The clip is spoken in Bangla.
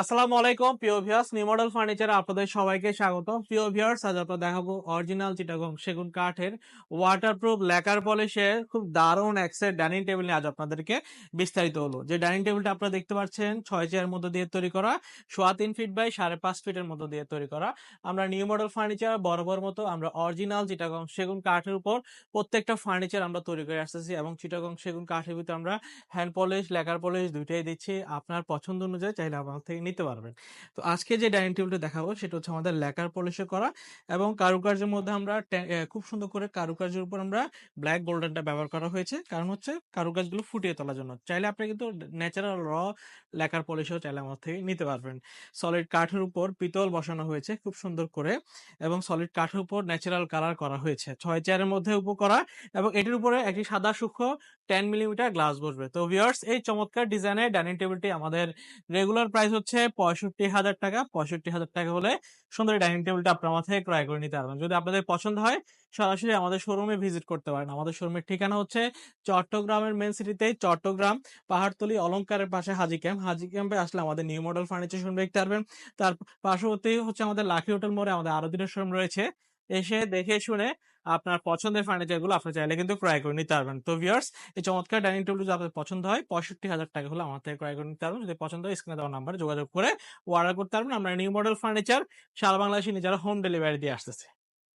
আসসালামু আলাইকুম, প্রিয় ভিউয়ার্স নিউ মডেল ফার্নিচারে আপনাদের সবাইকে স্বাগত প্রিয় ভিউয়ার্স আজ আপনাদের দেখাবো অরিজিনাল চিটাগং সেগুন কাঠের ওয়াটারপ্রুফ লেকার পলিশের খুব দারুণ এক ডাইনিং টেবিল নিয়ে আজ আপনাদেরকে বিস্তারিত হলো যে ডাইনিং টেবিলটা আপনারা দেখতে পাচ্ছেন, ছয় চেয়ার মধ্যে দিয়ে তৈরি করা, সোয়া তিন ফিট বাই সাড়ে পাঁচ ফিটের মধ্যে দিয়ে তৈরি করা। আমরা নিউ মডেল ফার্নিচার বরাবর মতো আমরা অরিজিনাল চিটাগং সেগুন কাঠের উপর প্রত্যেকটা ফার্নিচার আমরা তৈরি করে আসতেছি এবং চিটাগং সেগুন কাঠের ভিতরে আমরা হ্যান্ড পলিশ লেকার পলিশ দুইটাই দিচ্ছি। আপনার পছন্দ অনুযায়ী চাইলে আমার থেকে নিতে পারবেন। তো আজকে যে ডাইনিং টেবিলটা দেখাবো সেটা হচ্ছে আমাদের লেকার পলিশে করা এবং কারুকার্যের মধ্যে আমরা খুব সুন্দর করে কারুকার্যের উপর আমরা ব্ল্যাক গোল্ডেনটা ব্যবহার করা হয়েছে। কারণ হচ্ছে কারুকাজগুলো ফুটিয়ে তোলার জন্য। চাইলে আপনি কিন্তু ন্যাচারাল র লেকার পলিশও চাইলে আমার থেকে নিতে পারবেন। সলিড কাঠের উপর পিতল বসানো হয়েছে খুব সুন্দর করে এবং সলিড কাঠের উপর ন্যাচারাল কালার করা হয়েছে। ছয় চেয়ারের মধ্যে উপ করা এবং এটির উপরে একটি সাদা সূক্ষ্ম টেন মিলিমিটার গ্লাস বসবে। তো ভিউয়ার্স এই চমৎকার ডিজাইনের ডাইনিং টেবিলটি আমাদের রেগুলার প্রাইস হচ্ছে পঁয়ষট্টি হাজার টাকা। পঁয়ষট্টি হাজার টাকা হলে সুন্দর ডাইনিং টেবিলটা আপনার থেকে ক্রয় করে নিতে পারবেন। যদি আপনাদের পছন্দ হয়, সরাসরি আমাদের শোরুমে ভিজিট করতে পারেন। আমাদের শোরুমের ঠিকানা হচ্ছে চট্টগ্রামের মেন সিটিতে চট্টগ্রাম, পাহাড়তলি অলংকারের পাশে হাজি ক্যাম্প। হাজি ক্যাম্পে আসলে আমাদের নিউ মডেল ফার্নিচার শোরুম দেখতে পারবেন। তার পার্শ্ববর্তী হচ্ছে আমাদের লাকি হোটেল মোড়ে আমাদের আরও দিনের শোরুম রয়েছে। এসে দেখে শুনে আপনার পছন্দের ফার্নিচারগুলো আপনি চাইলে কিন্তু ক্রয় করে নিতে পারবেন। তো ভিউয়ার্স এই চমৎকার ডাইনিং টেবিল যদি আপনাদের পছন্দ হয়, পঁয়ষট্টি হাজার টাকা হলে আমার থেকে ক্রয় করে নিতে পারবেন। যদি পছন্দ হয় স্ক্রিনে দেওয়া নাম্বারে যোগাযোগ করে অর্ডার করতে পারবেন। আমরা নিউ মডেল ফার্নিচার সারা বাংলাদেশে নিজেরা হোম ডেলিভারি দিয়ে আসতেছে।